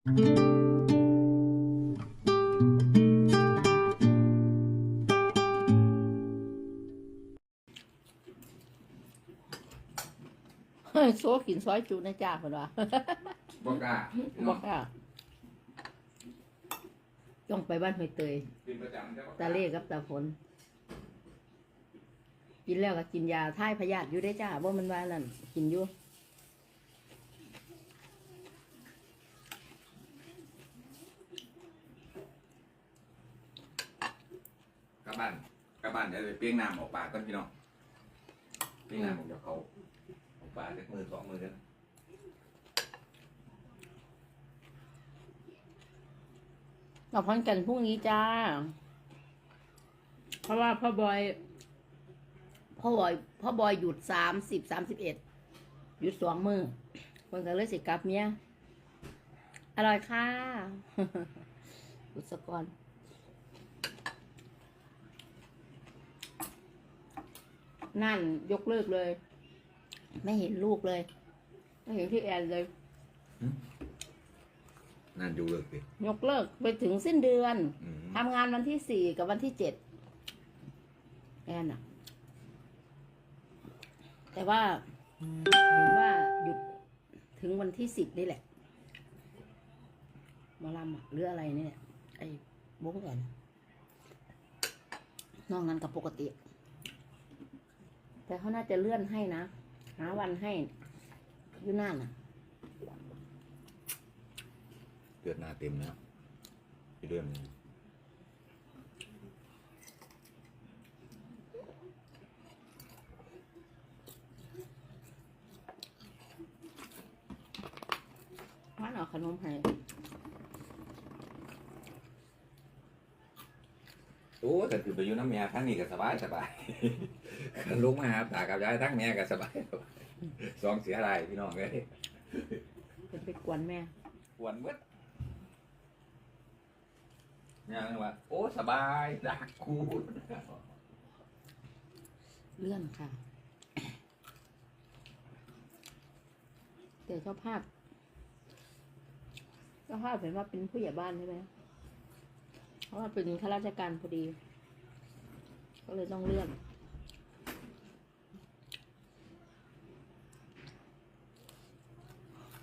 เฮ้ยโซกินซอยจุนะจ้าเพิ่นว่าบอกกล้าบอกอะต้องไปบ้านหอยเตยเป็นประจำแต่บอกตาเล่กับตาฝนกินแล้วก็กินยาท่ายพยาธิอยู่ได้จ้าว่ามันว่านั่นกินอยู่ ลับบ้านกลับบ้านเดี๋ยวไปเปรี้ยงน้ำออกปากก่อนพี่น้องเปรี้ยงน้ำออกจากเขาออกปากจากมือสองมือกันเราพันกันพรุ่งนี้จ้า เพราะว่าพ่อบอย พ่อบอยพ่อบอยหยุดสามสิบสามสิบเอ็ดหยุดสองมือคนก็เลยสิกลับเมียอร่อยค่ะบุษกร นั่นยกเลิกเลย ไม่เห็นลูกเลย ไม่เห็นพี่แอนเลย นั่นดูเลิกดิยกเลิกไปถึงสิ้นเดือนอืมทำงานวันที่สี่กับวันที่เจ็ดแอนอะแต่ว่าเห็นว่าหยุดถึงวันที่สิบนี่แหละหมาลำอะหรืออะไรนี่แหละไอ้บงก่อนนอกนั้นกับปกติ แต่เขาน่าจะเลื่อนให้นะ หาวันให้อยุน่านอะ เลือดหน้าเต็มแล้วพี่เดือนว่านเอาขนมให้ โอ้แต่คือไปอยู่น้ำเมียทั้งนี้ก็สบายสบายลุกมาหาตากับยายทั้งเมียก็สบายสบายสองเสียอะไรพี่น้องเลยเป็นไปกวนแม่หวนเบิดเนี่ยนึกว่าโอ้สบายดักคูดเลื่อนค่ะ แต่เจ้าภาพเจ้าภาพเห็นว่าเป็นผู้ใหญ่บ้านใช่ไหม เพราะว่าเป็นข้าราชการพอดี ก็เลยต้องเลื่อน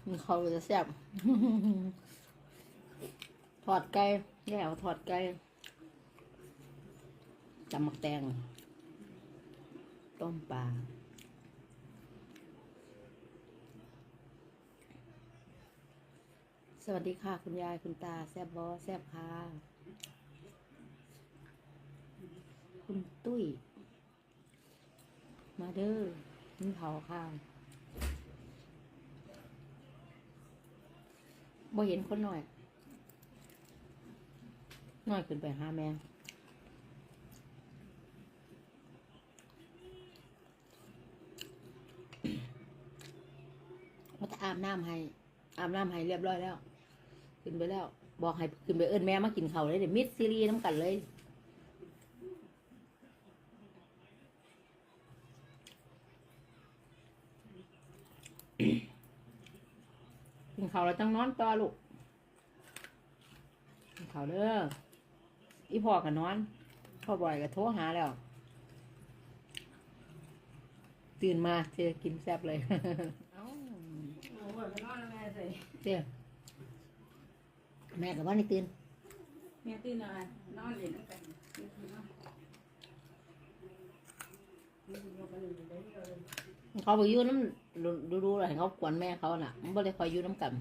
มีเขาจะแซ่บถอดไก่แย่เอาถอดไก่จำหมักแตงต้มปลา สวัสดีค่ะ คุณยายคุณตา แซบบอแซบค่ะคุณตุ้ย มาเด้อนี่เผาค่ะบ่เห็นคนหน่อย หน่อยขึ้นไปหาแม่ว่าจะอาบน้ำให้ อาบน้ำให้เรียบร้อยแล้ว ขึ้นไปแล้ว บอกให้ขึ้นไปเอิ้นแม่มากินข้าวเลยเดี๋ยวมิดซีรีส์น้ำกันเลยกินข้าวแล้วต้องนอนต่อลูกกินข้าวเด้ออีพ่อก็นอน พ่อบ่อยก็โทรหาแล้ว ตื่นมาเจอกินแซ่บเลย เอ้าโอ้โหไปนอนแล้วแม่สิเจ้ แม่กับว่านี่ตื่นแม่ตื่นนอนนอนเล่นกันเนาะเขาไปอยู่น้ำดูดูอะไรเขากวนแม่เขาน่ะมันบ่ได้คอยอยู่น้ำกัน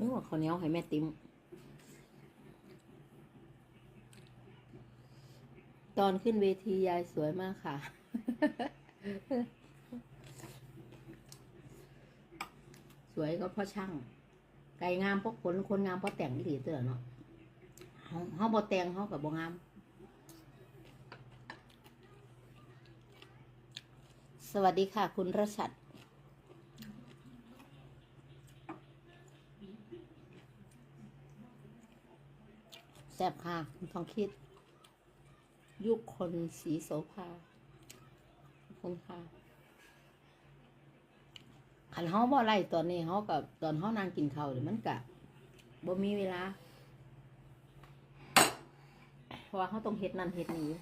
นึกว่าข้าวเหนียวให้แม่ติ้มตอนขึ้นเวทียายสวยมากค่ะ สวยก็เพราะช่าง ไก่งามเพราะขนคนงามเพราะแต่งที่ดีเตือเนาะเฮาเฮาบ่แต่งเฮาก็บ่งามสวัสดีค่ะ คุณรชัด แซ่บค่ะ คุณทองคิด ยุคคนสีโสภาขอบคุณค่ะขันเฮาบ่ไล่ตอนนี้เฮากับตอนเฮานางกินเขาเดี๋ยวมันกะบ่มีเวลาเพราะว่าเขาต้องเฮ็ดนั่นเฮ็ดนี่อยู่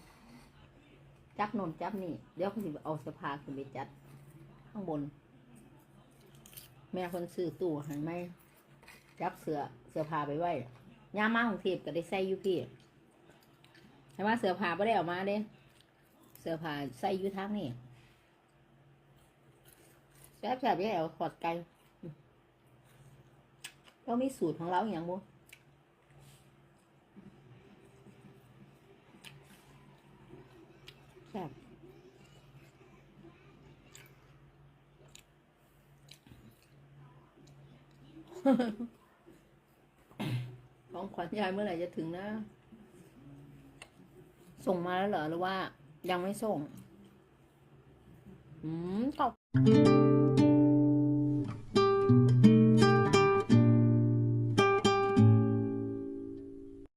จับนนจับนี่ เดี๋ยวเขาสิเอาเสื้อผ้าขึ้นไปจัด ข้างบน แม่คนซื้อตู้หันไหมจับเสือเสื้อผ้าไปไว้ ยามากรุงเทพก็ได้ใส่อยู่พี่แต่ว่าเสื้อผ้าไม่ได้ออกมาเด้ เสื้อผ้าใส่อยู่ทางนี่แซ่บๆยังไงเอาขอดไก่เรามีสูตรของเราอย่างบ่แซ่บของข วัญยายเมื่อไหร่จะถึงนะ ส่งมาแล้วเหรอหรือว่า ยังไม่ส่ง อืมขอบ